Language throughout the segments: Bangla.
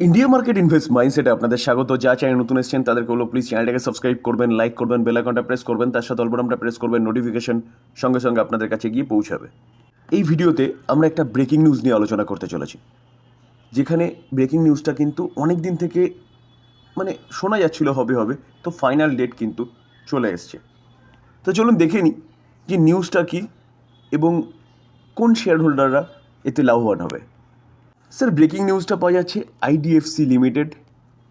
ইন্ডিয়া মার্কেট ইনভেস্ট মাইন্ডসেটে আপনাদের স্বাগত। যা চ্যানেল নতুন এসেছেন, তাদেরকে হলো প্লিজ চ্যানেলটাকে সাবস্ক্রাইব করবেন লাইক করবেন বেল আইকনটা প্রেস করবেন, তার সাথে অল্পনামটা প্রেস করবেন নোটিফিকেশন সঙ্গে সঙ্গে আপনাদের কাছে গিয়ে পৌঁছাবে। এই ভিডিওতে আমরা একটা ব্রেকিং নিউজ নিয়ে আলোচনা করতে চলেছি, যেখানে ব্রেকিং নিউজটা কিন্তু অনেক দিন থেকে মানে শোনা যাচ্ছিল হবে হবে, তো ফাইনাল ডেট কিন্তু চলে এসছে। তো চলুন দেখে নিই যে নিউজটা কি এবং কোন শেয়ার হোল্ডাররা এতে লাভবান হবে। স্যার ব্রেকিং নিউজটা পাওয়া যাচ্ছে আইডিএফসি লিমিটেড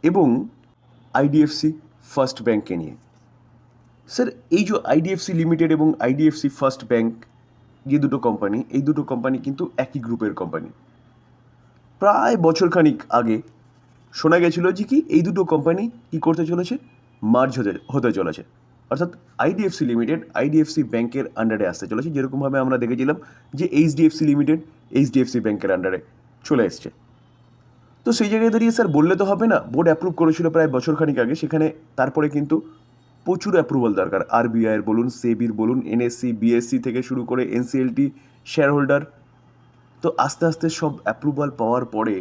এবং আইডিএফসি ফার্স্ট ব্যাঙ্ককে নিয়ে। স্যার, এই যে আইডিএফসি লিমিটেড এবং আইডিএফসি ফার্স্ট ব্যাঙ্ক যে দুটো কোম্পানি এই দুটো কোম্পানি কিন্তু একই গ্রুপের কোম্পানি প্রায় বছরখানিক আগে শোনা গেছিল যে কি এই দুটো কোম্পানি কী করতে চলেছে? মার্জ হতে হতে চলেছে। অর্থাৎ আইডিএফসি লিমিটেড আইডিএফসি ব্যাংকের আন্ডারে আসতে চলেছে। যেরকমভাবে আমরা দেখেছিলাম যে এইচডিএফসি লিমিটেড এইচডিএফসি ব্যাংকের আন্ডারে চলে এসছে। তো সেই জায়গায় দাঁড়িয়ে স্যার বললে তো হবে না, বোর্ড অ্যাপ্রুভ করেছিল প্রায় বছরখানিক আগে, সেখানে তারপরে কিন্তু প্রচুর অ্যাপ্রুভাল দরকার। আরবিআইয়ের বলুন সেবির বলুন এনএসসি বিএসসি থেকে শুরু করে এনসিএলটি শেয়ার হোল্ডার তো আস্তে আস্তে সব অ্যাপ্রুভাল পাওয়ার পরে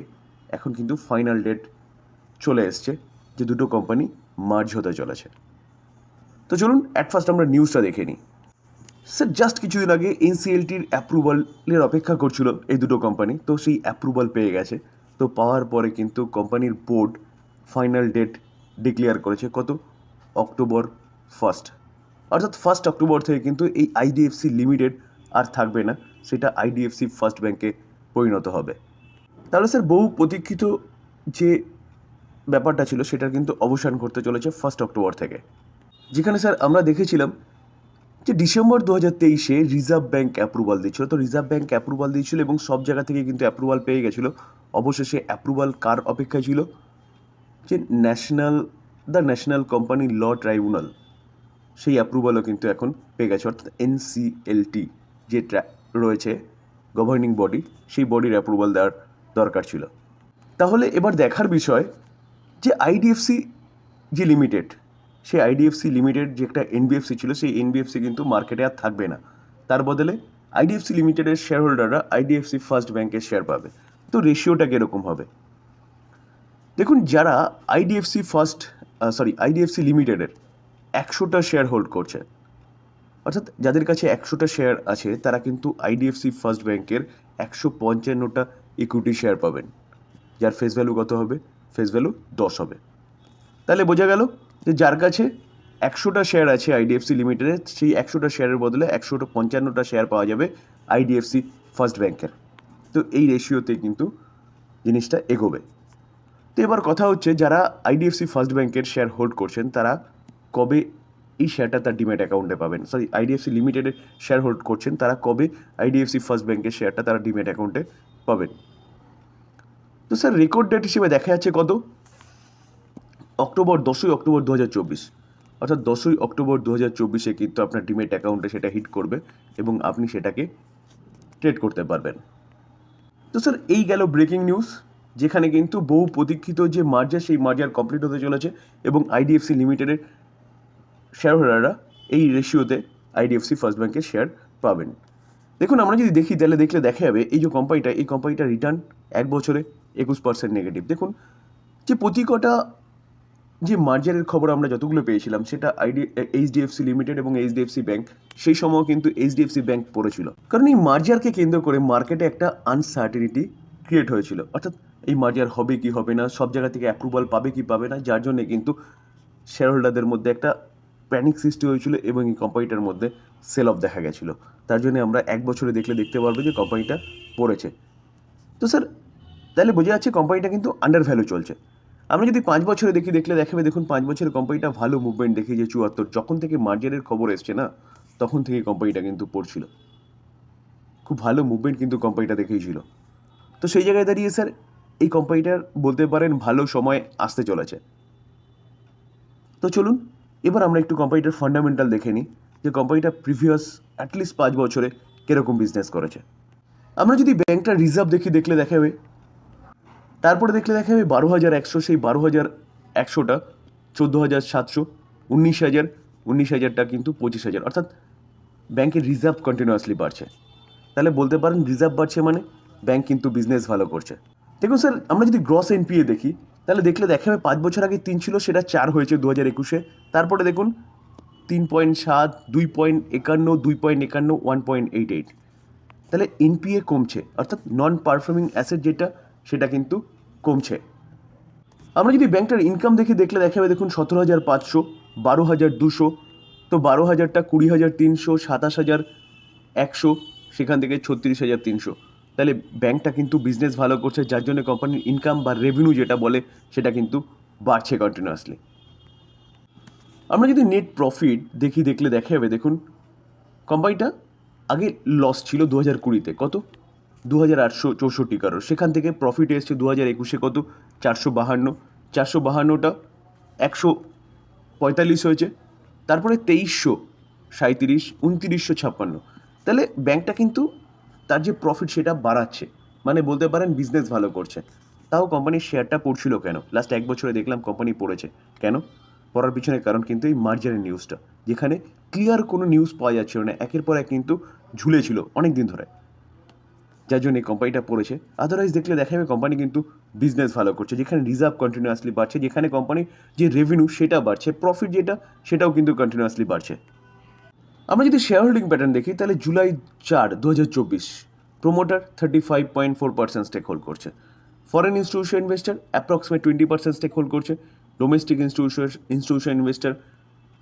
এখন কিন্তু ফাইনাল ডেট চলে এসছে, যে দুটো কোম্পানি মার্জ হতে চলেছে। তো চলুন অ্যাট ফার্স্ট আমরা নিউজটা দেখে নিই। স্যার জাস্ট কিছুদিন আগে এনসিএলটির অ্যাপ্রুভালের অপেক্ষা করছিল এই দুটো কোম্পানি তো সেই অ্যাপ্রুভাল পেয়ে গেছে। তো পাওয়ার পরে কিন্তু কোম্পানির বোর্ড ফাইনাল ডেট ডিক্লেয়ার করেছে কত? অক্টোবর ফার্স্ট অর্থাৎ ফার্স্ট অক্টোবর থেকে কিন্তু এই আইডিএফসি লিমিটেড আর থাকবে না, সেটা আইডিএফসি ফার্স্ট ব্যাংকে পরিণত হবে। তাহলে স্যার বহু প্রতীক্ষিত যে ব্যাপারটা ছিল, সেটার কিন্তু অবসান করতে চলেছে ফার্স্ট অক্টোবর থেকে। যেখানে স্যার আমরা দেখেছিলাম যে ডিসেম্বর দু হাজার তেইশে রিজার্ভ ব্যাঙ্ক অ্যাপ্রুভাল দিয়েছিল। তো রিজার্ভ ব্যাঙ্ক অ্যাপ্রুভাল দিয়েছিল এবং সব জায়গা থেকে কিন্তু অ্যাপ্রুভাল পেয়ে গেছিল। অবশেষে অ্যাপ্রুভাল কার অপেক্ষায় ছিল? যে national the national company law tribunal সেই অ্যাপ্রুভালও কিন্তু এখন পেয়ে গেছে। অর্থাৎ এনসিএলটি যে রয়েছে গভর্নিং বডি সেই বডির অ্যাপ্রুভাল দেওয়ার দরকার ছিল। তাহলে এবার দেখার বিষয় যে আইডিএফসি যে লিমিটেড সেই আইডিএফসি লিমিটেড যে একটা এনবিএফসি ছিল, সেই এনবিএফসি কিন্তু মার্কেটে আর থাকবে না। তার বদলে আইডিএফসি লিমিটেডের শেয়ার হোল্ডাররা আইডিএফসি ফার্স্ট ব্যাংকের শেয়ার পাবে। তো রেশিওটা কীরকম হবে? দেখুন, যারা আইডিএফসি ফার্স্ট সরি আইডিএফসি লিমিটেডের একশোটা শেয়ার হোল্ড করছে, অর্থাৎ যাদের কাছে একশোটা শেয়ার আছে, তারা কিন্তু আইডিএফসি ফার্স্ট ব্যাংকের একশো পঞ্চান্নটা ইকুইটি শেয়ার পাবেন। যার ফেস ভ্যালু কত হবে? ফেস ভ্যালু দশ হবে। তাহলে বোঝা গেল যে যার কাছে একশোটা শেয়ার আছে আইডিএফসি লিমিটেডের সেই একশোটা শেয়ারের বদলে একশোটা পঞ্চান্নটা শেয়ার পাওয়া যাবে আইডিএফসি ফার্স্ট ব্যাংকের তো এই রেশিওতে কিন্তু জিনিসটা এগোবে। তো এবার কথা হচ্ছে, যারা আইডিএফসি ফার্স্ট ব্যাংকের শেয়ার হোল্ড করছেন, তারা কবে এই শেয়ারটা তার ডিম্যাট অ্যাকাউন্টে পাবেন? সরি আইডিএফসি লিমিটেডের শেয়ার হোল্ড করছেন, তারা কবে আইডিএফসি ফার্স্ট ব্যাংকের শেয়ারটা তারা ডিম্যাট অ্যাকাউন্টে পাবেন? তো স্যার রেকর্ড ডেট হিসেবে দেখা যাচ্ছে কত? অক্টোবর দশই অক্টোবর দু হাজার চব্বিশ। অর্থাৎ দশই অক্টোবর দু হাজার চব্বিশে কিন্তু আপনার ডিমেট অ্যাকাউন্টে সেটা হিট করবে এবং আপনি সেটাকে ট্রেড করতে পারবেন। তো স্যার, এই গেল ব্রেকিং নিউজ, যেখানে কিন্তু বহু প্রতীক্ষিত যে মার্জার, সেই মার্জার কমপ্লিট হতে চলেছে এবং আইডিএফসি লিমিটেডের শেয়ার হোল্ডাররা এই রেশিওতে আইডিএফসি ফার্স্ট ব্যাংকের শেয়ার পাবেন। দেখুন, আমরা যদি দেখি, তাহলে দেখলে দেখা যাবে এই যে কোম্পানিটা এই কোম্পানিটার রিটার্ন এক বছরে একুশ পার্সেন্ট নেগেটিভ দেখুন, যে প্রতি কটা যে মার্জারের খবর আমরা যতগুলো পেয়েছিলাম, সেটা আইডি এইচডিএফসি লিমিটেড এবং এইচডিএফসি ব্যাংক সেই সময় কিন্তু এইচডিএফসি ব্যাংক পড়েছিল। কারণ এই মার্জারকে কেন্দ্র করে মার্কেটে একটা আনসার্টিনিটি ক্রিয়েট হয়েছিল। অর্থাৎ এই মার্জার হবে কি হবে না, সব জায়গা থেকে অ্যাপ্রুভাল পাবে কি পাবে না, যার জন্যে কিন্তু শেয়ার হোল্ডারদের মধ্যে একটা প্যানিক সৃষ্টি হয়েছিল এবং এই কোম্পানিটার মধ্যে সেল অফ দেখা গেছিল। তার জন্য আমরা এক বছরে দেখলে দেখতে পারব যে কোম্পানিটা পড়েছে। তো স্যার তাহলে বোঝা যাচ্ছে কোম্পানিটা কিন্তু আন্ডার ভ্যালু চলছে। আমরা যদি পাঁচ বছরে দেখি, দেখলে দেখাবে, দেখুন পাঁচ বছরের কোম্পানিটা ভালো মুভমেন্ট দেখি যে চুয়াত্তর। যখন থেকে মার্জারের খবর এসছে না, তখন থেকে কোম্পানিটা কিন্তু পড়ছিল। খুব ভালো মুভমেন্ট কিন্তু কোম্পানিটা দেখিয়েছিল। তো সেই জায়গায় দাঁড়িয়ে স্যার এই কোম্পানিটার বলতে পারেন ভালো সময় আসতে চলেছে। তো চলুন, এবার আমরা একটু কোম্পানিটার ফান্ডামেন্টাল দেখে নিই, যে কোম্পানিটা প্রিভিয়াস অ্যাটলিস্ট পাঁচ বছরে কীরকম বিজনেস করেছে। আমরা যদি ব্যাংকটা রিজার্ভ দেখি, দেখলে দেখাবে তারপরে দেখলে দেখা যাবে বারো হাজার একশো, সেই বারো হাজার একশোটা চোদ্দ হাজার সাতশো, উনিশ হাজার, উনিশ হাজারটা কিন্তু পঁচিশ হাজার। অর্থাৎ ব্যাংকের রিজার্ভ কন্টিনিউয়াসলি বাড়ছে। তাহলে বলতে পারেন রিজার্ভ বাড়ছে মানে ব্যাংক কিন্তু বিজনেস ভালো করছে। দেখুন স্যার আমরা যদি গ্রস এনপিএ দেখি, তাহলে দেখলে দেখা যাবে পাঁচ বছর আগে তিন ছিল, সেটা চার হয়েছে দু হাজার একুশে। তারপরে দেখুন তিন পয়েন্ট সাত, দুই পয়েন্ট একান্ন, দুই পয়েন্ট একান্ন, ওয়ান পয়েন্ট এইট এইট। তাহলে এনপিএ কমছে, অর্থাৎ নন পারফর্মিং অ্যাসেট যেটা সেটা কিন্তু কমছে। আমরা যদি ব্যাংকটার ইনকাম দেখে দেখলে দেখা যাবে দেখুন সতেরো হাজার পাঁচশো, বারো হাজার দুশো, তো বারো হাজারটা কুড়ি হাজার তিনশো, সাতাশ হাজার একশো, সেখান থেকে ছত্রিশ হাজার তিনশো। তাহলে ব্যাংকটা কিন্তু বিজনেস ভালো করছে, যার জন্য কোম্পানির ইনকাম বা রেভিনিউ যেটা বলে, সেটা কিন্তু বাড়ছে কন্টিনিউয়াসলি আমরা যদি নেট প্রফিট দেখি, দেখলে দেখা যাবে দেখুন কোম্পানিটা আগে লস ছিল দু হাজার কুড়িতে। কত? দু হাজার আটশো চৌষট্টি কারোর সেখান থেকে প্রফিট এসছে দু হাজার একুশে কত? চারশো বাহান্ন। চারশো বাহান্নটা একশো পঁয়তাল্লিশ হয়েছে। তারপরে তেইশশো সাঁত্রিশ উনত্রিশশো ছাপ্পান্ন। তাহলে ব্যাংকটা কিন্তু তার যে প্রফিট সেটা বাড়াচ্ছে। মানে বলতে পারেন বিজনেস ভালো করছে। তাও কোম্পানির শেয়ারটা পড়ছিল কেন? লাস্ট এক বছরে দেখলাম কোম্পানি পড়েছে। কেন? পড়ার পিছনে কারণ কিন্তু এই মার্জারের নিউজটা যেখানে ক্লিয়ার কোনো নিউজ পাওয়া যাচ্ছিল না। একের পর এক কিন্তু ঝুলেছিল অনেক দিন ধরে। যার জন্য এই কোম্পানিটা পড়েছে। আদারওয়াইজ দেখলে দেখা যাবে কোম্পানি কিন্তু বিজনেস ভালো করছে, যেখানে রিজার্ভ কন্টিনিউয়াসলি বাড়ছে, যেখানে কোম্পানির যে রেভিনিউ সেটা বাড়ছে প্রফিট যেটা, সেটাও কিন্তু কন্টিনিউয়াসলি বাড়ছে। আমরা যদি শেয়ার হোল্ডিং প্যাটার্ন দেখি, তাহলে জুলাই চার দু হাজার চব্বিশ promoter thirty five point four percent stake hold করছে। Foreign institution investor approximate twenty percent stake hold করছে। ডোমেস্টিক ইনস্টিটিউশন ইনস্টিটিউশন ইনভেস্টার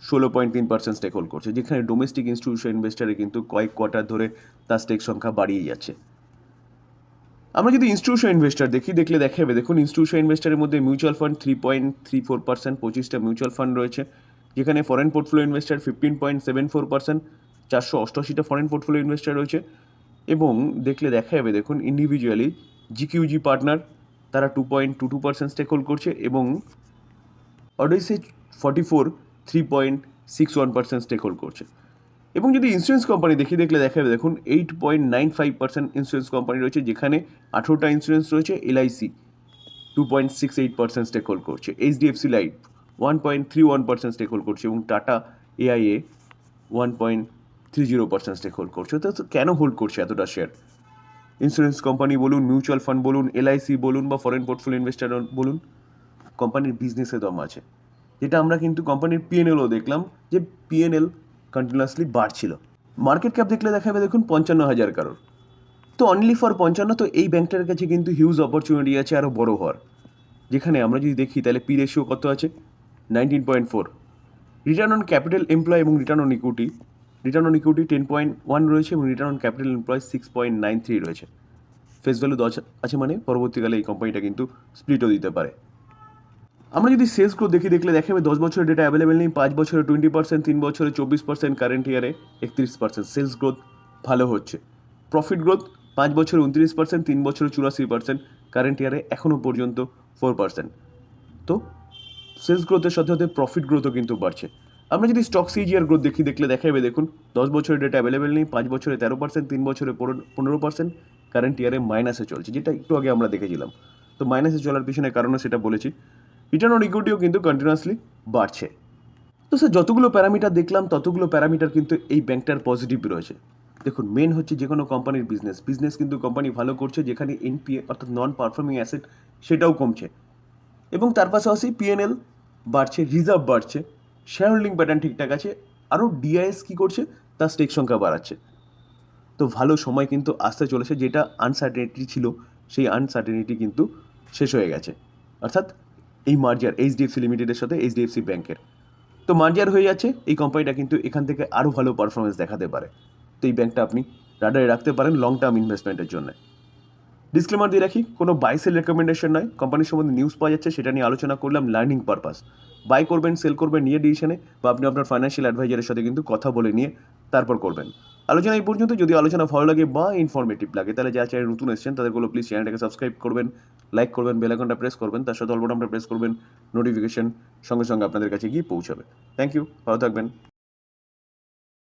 ষোলো পয়েন্ট তিন পার্সেন্ট স্টেক হোল্ড করছে। যেখানে ডোমেস্টিক ইনস্টিটিউশন ইনভেস্টারে কিন্তু কয়েক কোয়ার্টার ধরে তার স্টেক সংখ্যা বাড়িয়ে যাচ্ছে। আমরা যদি ইনস্টিটিউশন ইনভেস্টার দেখি, দেখলে দেখা যাবে। দেখুন ইনস্টিটিউশন ইনভেস্টারের মধ্যে mutual fund three point three four percent পঁচিশটা মিউচুয়াল ফান্ড রয়েছে। যেখানে foreign portfolio investor fifteen point seven four percent চারশো অষ্টআশিটা ফরেন পোর্টফোলিও ইনভেস্টার রয়েছে। এবং দেখলে দেখা যাবে, দেখুন ইন্ডিভিজুয়ালি জিকিউজি পার্টনার তারা two point two two percent stake hold করছে এবং অডেসে forty four three point six one percent stake hold করছে। এবং যদি ইন্স্যুরেন্স কোম্পানি দেখি দেখলে দেখা যাবে দেখুন eight point nine five percent insurance company রয়েছে, যেখানে আঠেরোটা ইন্স্যুরেন্স রয়েছে LIC two point six eight percent stake hold করছে HDFC life one point three one percent stake hold করছে এবং Tata AIA one point three zero percent stake hold করছে। তো কেন হোল্ড করছে এতটা শেয়ার ইন্স্যুরেন্স কোম্পানি বলুন মিউচুয়াল ফান্ড বলুন এলআইসি বলুন বা ফরেন পোর্টফোলিও ইনভেস্টার বলুন কোম্পানির বিজনেসে দম আছে। যেটা আমরা কিন্তু কোম্পানির পিএনএলও দেখলাম যে পিএনএল কন্টিনিউয়াসলি বাড়ছিল। মার্কেট ক্যাপ দেখলে দেখা যাবে দেখুন পঞ্চান্ন হাজার কারোর তো অনলি ফর পঞ্চান্ন, তো এই ব্যাংকটার কাছে কিন্তু হিউজ অপরচুনিটি আছে আরও বড় হওয়ার। যেখানে আমরা যদি দেখি, তাহলে পি রেশিও কত আছে? Nineteen point four return on capital employ এবং return on equity return on equity ten point one রয়েছে এবং return on capital employ six point nine three রয়েছে। ফেস ভ্যালু দশ আছে মানে পরবর্তীকালে এই কোম্পানিটা কিন্তু স্প্লিটও দিতে পারে। আমরা যদি সেলস গ্রোথ দেখি, দেখলে দেখা যাবে দশ বছরের ডেটা অ্যাভেলেবেল নেই, পাঁচ বছরে টোয়েন্টি পার্সেন্ট তিন বছরে চব্বিশ পার্সেন্ট কারেন্ট ইয়ারে একত্রিশ পার্সেন্ট সেলস গ্রোথ ভালো হচ্ছে। প্রফিট গ্রোথ পাঁচ বছরে উনত্রিশ পার্সেন্ট তিন বছরে চুরাশি পার্সেন্ট কারেন্ট ইয়ারে এখনও পর্যন্ত ফোর পার্সেন্ট তো সেলস গ্রোথের সাথে সাথে প্রফিট গ্রোথও কিন্তু বাড়ছে। আমরা যদি স্টক সিজিআর গ্রোথ দেখি, দেখলে দেখা যাবে দেখুন, দশ বছরের ডেটা অ্যাভেলেবেল নেই, পাঁচ বছরে তেরো পার্সেন্ট তিন বছরে পনেরো পার্সেন্ট কারেন্ট ইয়ারে মাইনাসে চলছে, যেটা একটু আগে আমরা দেখেছিলাম। তো মাইনাসে চলার পিছনে কারণও সেটা বলেছি। রিটার্ন অন ইকুইটিও কিন্তু কন্টিনিউয়াসলি বাড়ছে। তো স্যার যতগুলো প্যারামিটার দেখলাম, ততগুলো প্যারামিটার কিন্তু এই ব্যাংকটার পজিটিভ রয়েছে। দেখুন মেন হচ্ছে যে কোনো কোম্পানির বিজনেস বিজনেস কিন্তু কোম্পানি ভালো করছে, যেখানে এনপিএ অর্থাৎ নন পারফর্মিং অ্যাসেট সেটাও কমছে। এবং তার পাশাপাশি পিএনএল বাড়ছে রিজার্ভ বাড়ছে শেয়ার হোল্ডিং প্যাটার্ন ঠিকঠাক আছে, আরও ডিআইএস কী করছে, তার স্টেক সংখ্যা বাড়াচ্ছে। তো ভালো সময় কিন্তু আসতে চলেছে, যেটা আনসার্টেনিটি ছিল, সেই আনসার্টেনিটি কিন্তু শেষ হয়ে গেছে। অর্থাৎ এই মার্জার, এইচডিএফসি লিমিটেডের সাথে এইচডিএফসি ব্যাংকের। তো মার্জার হয়ে যাচ্ছে, এই কোম্পানিটা কিন্তু এখান থেকে আরও ভালো পারফরমেন্স দেখাতে পারে। তো এই ব্যাংকটা আপনি রাডারে রাখতে পারেন লং টার্ম ইনভেস্টমেন্টের জন্য। ডিসক্লেমার দিয়ে রাখি, কোনো বাই সেল রেকমেন্ডেশন নয়। কোম্পানির সম্বন্ধে নিউজ পাওয়া যাচ্ছে, সেটা নিয়ে আলোচনা করলাম লার্নিং পারপাস বাই করবেন সেল করবেন, নিয়ে ডিসিশনে বা আপনি আপনার ফাইন্যান্সিয়াল অ্যাডভাইজারের সাথে কিন্তু কথা বলে নিয়ে তারপর করবেন। আলোচনা এই পর্যন্ত। যদি আলোচনা ভালো লাগে বা ইনফরমেটিভ লাগে, তাহলে যা চ্যানেল নতুন এসেছেন তাদেরগুলো প্লিজ চ্যানেলটাকে সাবস্ক্রাইব করবেন লাইক করবেন বেলাকনটা প্রেস করবেন, তার সাথে অল্পটা প্রেস করবেন নোটিফিকেশন সঙ্গে সঙ্গে আপনাদের কাছে গিয়ে পৌঁছাবে। থ্যাংক ইউ ভালো থাকবেন।